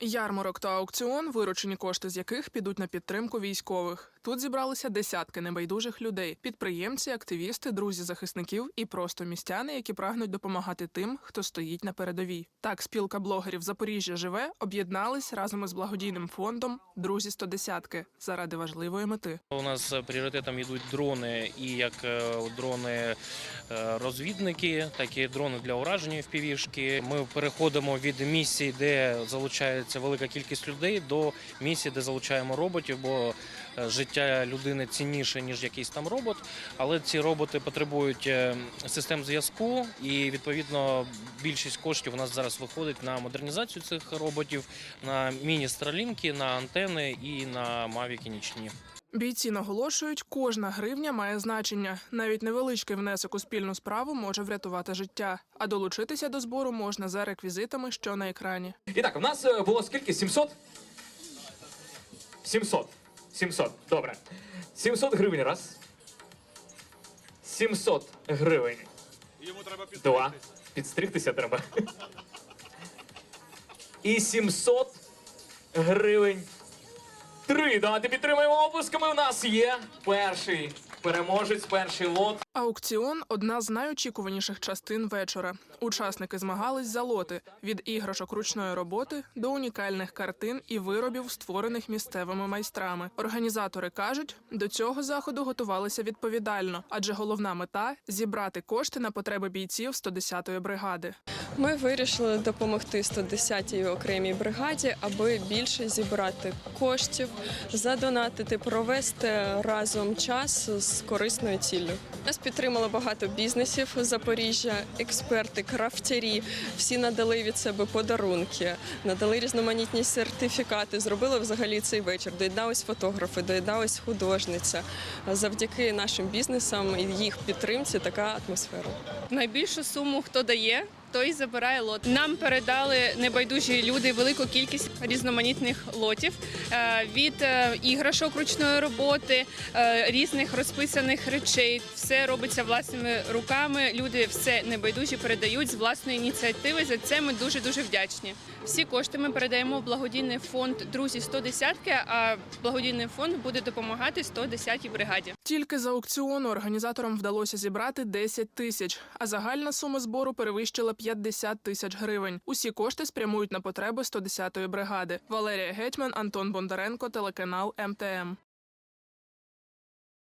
Ярмарок та аукціон, виручені кошти з яких підуть на підтримку військових. Тут зібралися десятки небайдужих людей: підприємці, активісти, друзі захисників і просто містяни, які прагнуть допомагати тим, хто стоїть на передовій. Так, спілка блогерів Запоріжжя живе об'єднались разом із благодійним фондом Друзі 110 заради важливої мети. У нас пріоритетом йдуть дрони, і як е, дрони е, розвідники, так і дрони для ураження впівішки. Ми переходимо від місій, де залучається велика кількість людей, до місій, де залучаємо роботів, бо життя людини цінніше ніж якийсь там робот. Але ці роботи потребують е, систем зв'язку, і відповідно більшість коштів у нас зараз виходить на модернізацію цих роботів, на міні-стралінки, на антени і на мавіки нічні. Бійці наголошують, кожна гривня має значення. Навіть невеличкий внесок у спільну справу може врятувати життя. А долучитися до збору можна за реквізитами, що на екрані. І так, в нас е, було скільки? 700? 700. 700. Добре. 700 гривень раз. 700 гривень. Йому треба Два. Підстригтися треба. І 700 гривень. Три. Давайте підтримаємо опусками. У нас є перший переможець, перший лот. Аукціон одна з найочікуваніших частин вечора. Учасники змагались за лоти від іграшок ручної роботи до унікальних картин і виробів, створених місцевими майстрами. Організатори кажуть, до цього заходу готувалися відповідально, адже головна мета зібрати кошти на потреби бійців 110-ї бригади. Ми вирішили допомогти 110-й окремій бригаді, аби більше зібрати коштів, задонатити, провести разом час з корисною ціллю. Нас підтримало багато бізнесів Запоріжжя, експерти, крафтярі. Всі надали від себе подарунки, надали різноманітні сертифікати. Зробили взагалі цей вечір. Доєднались фотографи, доєдналась художниця. Завдяки нашим бізнесам і їх підтримці така атмосфера. Найбільшу суму хто дає, той забирає лот. Нам передали небайдужі люди велику кількість різноманітних лотів е, від е, іграшок ручної роботи, е, різних розписаних речей. Все робиться власними руками. Люди все небайдужі передають з власної ініціативи. За це ми дуже дуже вдячні. Всі кошти ми передаємо в благодійний фонд Друзі 110 а благодійний фонд буде допомагати 110-й бригаді. Тільки з аукціону організаторам вдалося зібрати 10 тисяч, а загальна сума збору перевищила 50 тисяч гривень. Усі кошти спрямують на потреби 110-ї бригади. Валерія Гетьман, Антон Бондаренко, телеканал МТМ.